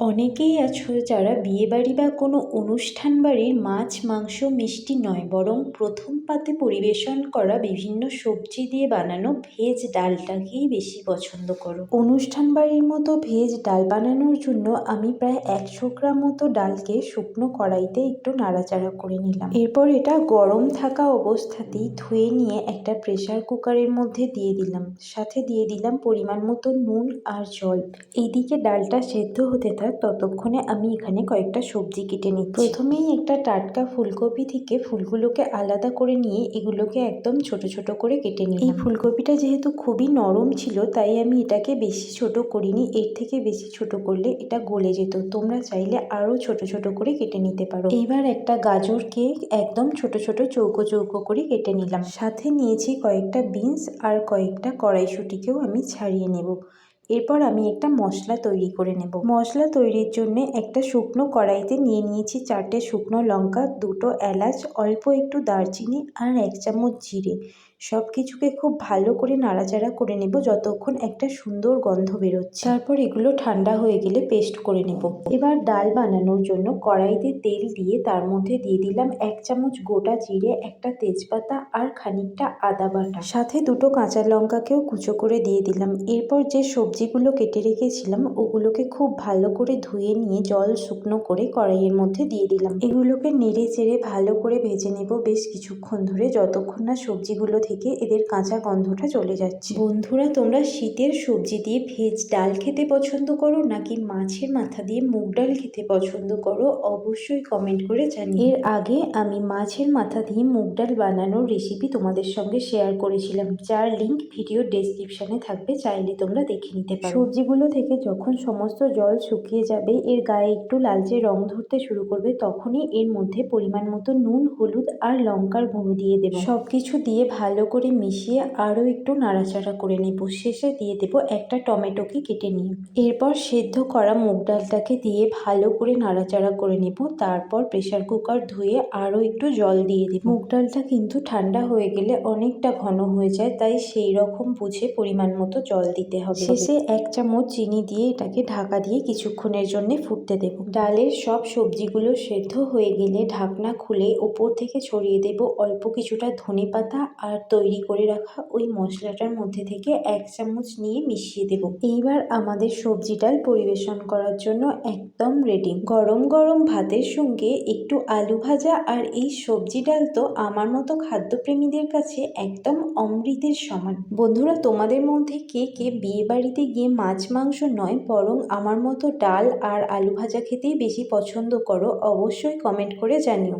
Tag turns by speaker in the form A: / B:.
A: অনেকেই আছো যারা বিয়েবাড়ি বা কোনো অনুষ্ঠান বাড়ির মাছ, মাংস, মিষ্টি নয়, বরং প্রথম পাতে পরিবেশন করা বিভিন্ন সবজি দিয়ে বানানো ভেজ ডালটাকেই বেশি পছন্দ করো। অনুষ্ঠান বাড়ির মতো ভেজ ডাল বানানোর জন্য আমি প্রায় একশো গ্রাম মতো ডালকে শুকনো কড়াইতে একটু নাড়াচাড়া করে নিলাম। এরপর এটা গরম থাকা অবস্থাতেই ধুয়ে নিয়ে একটা প্রেসার কুকারের মধ্যে দিয়ে দিলাম। সাথে দিয়ে দিলাম পরিমাণ মতো নুন আর জল। এইদিকে ডালটা সেদ্ধ হতে থাক ততক্ষণে আমি এখানে কয়েকটা সবজি কেটে নিই প্রথমেই একটা টাটকা ফুলকপি থেকে ফুলগুলোকে আলাদা করে নিয়ে এগুলোকে একদম ছোট ছোট করে কেটে নিই এই ফুলকপিটা যেহেতু খুবই নরম ছিল, তাই আমি এটাকে বেশি ছোট করিনি। এর থেকে বেশি ছোট করলে এটা গলে যেত। তোমরা চাইলে আরও ছোট ছোট করে কেটে নিতে পারো। এইবার একটা গাজরকে একদম ছোট ছোট চৌকো চৌকো করে কেটে নিলাম। সাথে নিয়েছি কয়েকটা বিনস আর কয়েকটা কড়াইশুঁটিকেও আমি ছাড়িয়ে নেব। এরপর আমি একটা মশলা তৈরি করে নেব। মশলা তৈরির জন্য একটা শুকনো কড়াইতে নিয়ে নিয়েছি চারটে শুকনো লঙ্কা, দুটো এলাচ, অল্প একটু দারচিনি আর এক চামচ জিরে। সব কিছুকে খুব ভালো করে নাড়াচাড়া করে নেব যতক্ষণ একটা সুন্দর গন্ধ বেরোচ্ছে। তারপর এগুলো ঠান্ডা হয়ে গেলে পেস্ট করে নেব। এবার ডাল বানানোর জন্য কড়াইতে তেল দিয়ে তার মধ্যে দিয়ে দিলাম এক চামচ গোটা জিরে, একটা তেজপাতা আর খানিকটা আদা বাটা। সাথে দুটো কাঁচা লঙ্কাকেও কুচো করে দিয়ে দিলাম। এরপর যে সবজিগুলো কেটে রেখেছিলাম, ওগুলোকে খুব ভালো করে ধুয়ে নিয়ে জল শুকনো করে কড়াইয়ের মধ্যে দিয়ে দিলাম। এগুলোকে নেড়ে চেড়ে ভালো করে ভেজে নেব বেশ কিছুক্ষণ ধরে, যতক্ষণ না সবজিগুলো থেকে এদের কাঁচা গন্ধটা চলে যাচ্ছে। বন্ধুরা, তোমরা শীতের সবজি দিয়ে ভেজ ডাল খেতে পছন্দ করো নাকি মাছের মাথা দিয়ে মুগ ডাল খেতে পছন্দ করো অবশ্যই কমেন্ট করে জানি এর আগে আমি মাছের মাথা দিয়ে মুগ ডাল বানানোর রেসিপি তোমাদের সঙ্গে শেয়ার করেছিলাম। যার লিঙ্ক ভিডিও ডেসক্রিপশানে থাকবে, চাইলে তোমরা দেখে নিতে পারো। সবজিগুলো থেকে যখন সমস্ত জল শুকিয়ে যাবে, এর গায়ে একটু লালচে রং ধরতে শুরু করবে, তখনই এর মধ্যে পরিমাণ মতো নুন, হলুদ আর লঙ্কার গুঁড়ো দিয়ে দেবো। সব কিছু দিয়ে ভালো করে মিশিয়ে আরও একটু নাড়াচাড়া করে নেব। শেষে দিয়ে দেবো একটা টমেটোকে কেটে নিয়ে। এরপর সেদ্ধ করা মুগ ডালটাকে দিয়ে ভালো করে নাড়াচাড়া করে নেব। তারপর প্রেশার কুকার ধুয়ে আরও একটু জল দিয়ে দেব। মুগ ডালটা কিন্তু ঠান্ডা হয়ে গেলে অনেকটা ঘন হয়ে যায়, তাই সেই রকম বুঝে পরিমাণ মতো জল দিতে হবে। শেষে এক চামচ চিনি দিয়ে এটাকে ঢাকা দিয়ে কিছুক্ষণের জন্য ফুটতে দেব। ডালের সব সবজিগুলো সেদ্ধ হয়ে গেলে ঢাকনা খুলে ওপর থেকে ছড়িয়ে দেব অল্প কিছুটা ধনে পাতা আর তৈরি করে রাখা ওই মশলাটার মধ্যে থেকে এক চামচ নিয়ে মিশিয়ে দেব। এইবার আমাদের সবজি ডাল পরিবেশন করার জন্য একদম রেডি গরম গরম ভাতের সঙ্গে একটু আলু ভাজা আর এই সবজি ডাল তো আমার মতো খাদ্যপ্রেমীদের কাছে একদম অমৃতের সমান। বন্ধুরা, তোমাদের মধ্যে কে কে বিয়ে বাড়িতে গিয়ে মাছ, মাংস নয়, বরং আমার মতো ডাল আর আলু ভাজা খেতেই বেশি পছন্দ করো, অবশ্যই কমেন্ট করে জানিও।